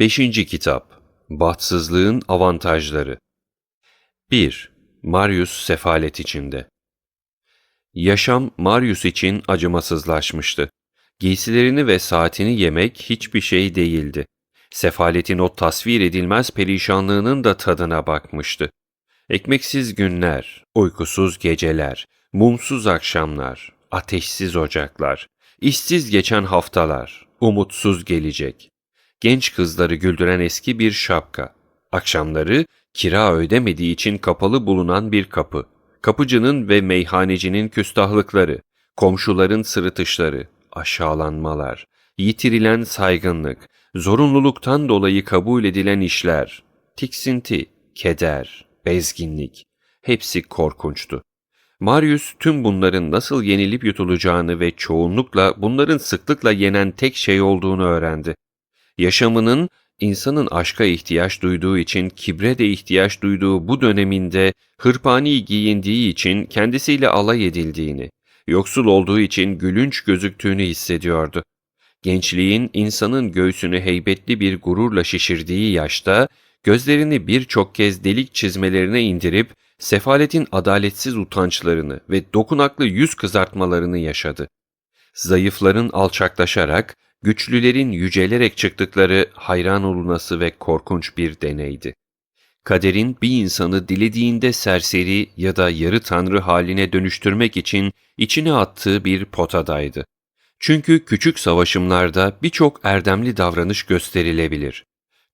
5. Kitap Bahtsızlığın Avantajları 1. Marius sefalet içinde Yaşam Marius için acımasızlaşmıştı. Giysilerini ve saatini yemek hiçbir şey değildi. Sefaletin o tasvir edilmez perişanlığının da tadına bakmıştı. Ekmeksiz günler, uykusuz geceler, mumsuz akşamlar, ateşsiz ocaklar, işsiz geçen haftalar, umutsuz gelecek. Genç kızları güldüren eski bir şapka. Akşamları kira ödemediği için kapalı bulunan bir kapı. Kapıcının ve meyhanecinin küstahlıkları, komşuların sırıtışları, aşağılanmalar, yitirilen saygınlık, zorunluluktan dolayı kabul edilen işler, tiksinti, keder, bezginlik, hepsi korkunçtu. Marius tüm bunların nasıl yenilip yutulacağını ve çoğunlukla bunların sıklıkla yenen tek şey olduğunu öğrendi. Yaşamının insanın aşka ihtiyaç duyduğu için kibre de ihtiyaç duyduğu bu döneminde hırpani giyindiği için kendisiyle alay edildiğini, yoksul olduğu için gülünç gözüktüğünü hissediyordu. Gençliğin insanın göğsünü heybetli bir gururla şişirdiği yaşta gözlerini birçok kez delik çizmelerine indirip sefaletin adaletsiz utançlarını ve dokunaklı yüz kızartmalarını yaşadı. Zayıfların alçaklaşarak, güçlülerin yücelerek çıktıkları hayran olunası ve korkunç bir deneydi. Kaderin bir insanı dilediğinde serseri ya da yarı tanrı haline dönüştürmek için içine attığı bir potadaydı. Çünkü küçük savaşımlarda birçok erdemli davranış gösterilebilir.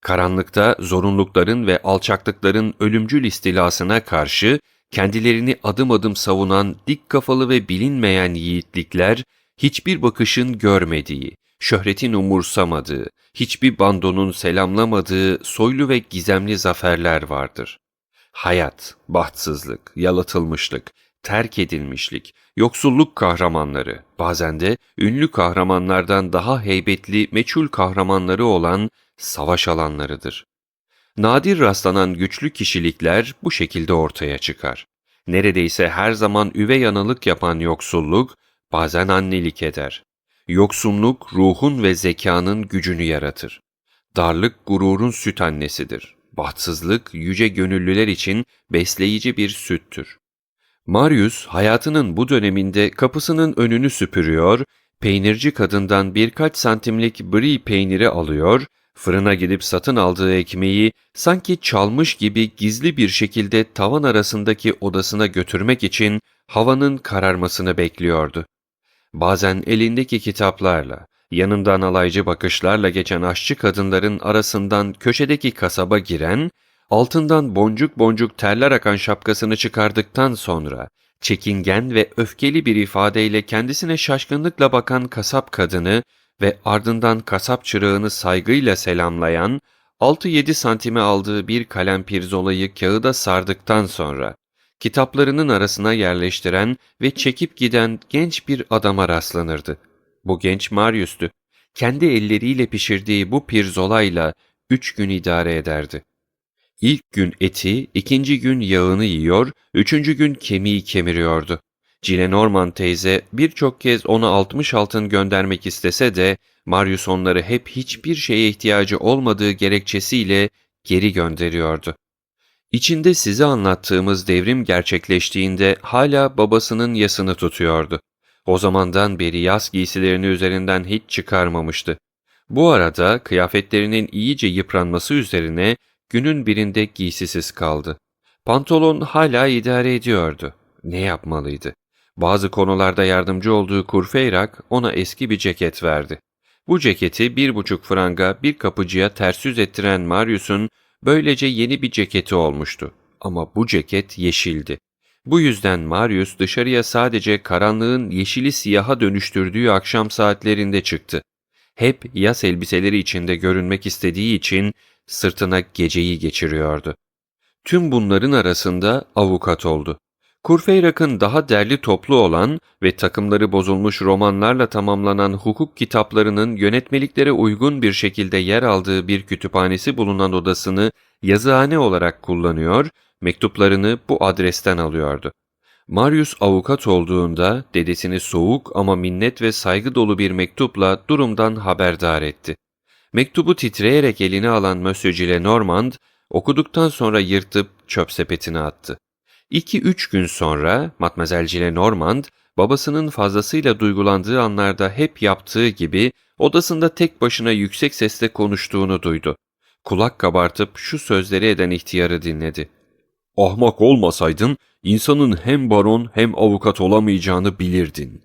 Karanlıkta zorunlulukların ve alçaklıkların ölümcül istilasına karşı kendilerini adım adım savunan dik kafalı ve bilinmeyen yiğitlikler hiçbir bakışın görmediği, şöhretin umursamadığı, hiçbir bandonun selamlamadığı soylu ve gizemli zaferler vardır. Hayat, bahtsızlık, yalıtılmışlık, terk edilmişlik, yoksulluk kahramanları, bazen de ünlü kahramanlardan daha heybetli meçhul kahramanları olan savaş alanlarıdır. Nadir rastlanan güçlü kişilikler bu şekilde ortaya çıkar. Neredeyse her zaman üvey analık yapan yoksulluk, bazen annelik eder. Yoksunluk ruhun ve zekanın gücünü yaratır. Darlık gururun süt annesidir. Bahtsızlık yüce gönüllüler için besleyici bir süttür. Marius hayatının bu döneminde kapısının önünü süpürüyor, peynirci kadından birkaç santimlik brie peyniri alıyor, fırına gidip satın aldığı ekmeği sanki çalmış gibi gizli bir şekilde tavan arasındaki odasına götürmek için havanın kararmasını bekliyordu. Bazen elindeki kitaplarla, yanından alaycı bakışlarla geçen aşçı kadınların arasından köşedeki kasaba giren, altından boncuk boncuk terler akan şapkasını çıkardıktan sonra, çekingen ve öfkeli bir ifadeyle kendisine şaşkınlıkla bakan kasap kadını ve ardından kasap çırağını saygıyla selamlayan, 6-7 santime aldığı bir kalem pirzolayı kağıda sardıktan sonra, kitaplarının arasına yerleştiren ve çekip giden genç bir adama rastlanırdı. Bu genç Marius'tu. Kendi elleriyle pişirdiği bu pirzolayla üç gün idare ederdi. İlk gün eti, ikinci gün yağını yiyor, üçüncü gün kemiği kemiriyordu. Cile Norman teyze birçok kez ona 60 altın göndermek istese de Marius onları hep hiçbir şeye ihtiyacı olmadığı gerekçesiyle geri gönderiyordu. İçinde size anlattığımız devrim gerçekleştiğinde hala babasının yasını tutuyordu. O zamandan beri yaz giysilerini üzerinden hiç çıkarmamıştı. Bu arada kıyafetlerinin iyice yıpranması üzerine günün birinde giysisiz kaldı. Pantolon hala idare ediyordu. Ne yapmalıydı? Bazı konularda yardımcı olduğu Kurfeyrak ona eski bir ceket verdi. Bu ceketi bir buçuk franga bir kapıcıya ters yüz ettiren Marius'un böylece yeni bir ceketi olmuştu. Ama bu ceket yeşildi. Bu yüzden Marius dışarıya sadece karanlığın yeşili siyaha dönüştürdüğü akşam saatlerinde çıktı. Hep yaz elbiseleri içinde görünmek istediği için sırtına geceyi geçiriyordu. Tüm bunların arasında avukat oldu. Kurfeyrak'ın daha derli toplu olan ve takımları bozulmuş romanlarla tamamlanan hukuk kitaplarının yönetmeliklere uygun bir şekilde yer aldığı bir kütüphanesi bulunan odasını yazıhane olarak kullanıyor, mektuplarını bu adresten alıyordu. Marius avukat olduğunda dedesini soğuk ama minnet ve saygı dolu bir mektupla durumdan haberdar etti. Mektubu titreyerek eline alan Monsieur Gillenormand, okuduktan sonra yırtıp çöp sepetine attı. İki üç gün sonra Matmazel Gillenormand, babasının fazlasıyla duygulandığı anlarda hep yaptığı gibi odasında tek başına yüksek sesle konuştuğunu duydu. Kulak kabartıp şu sözleri eden ihtiyarı dinledi. Ahmak olmasaydın insanın hem baron hem avukat olamayacağını bilirdin.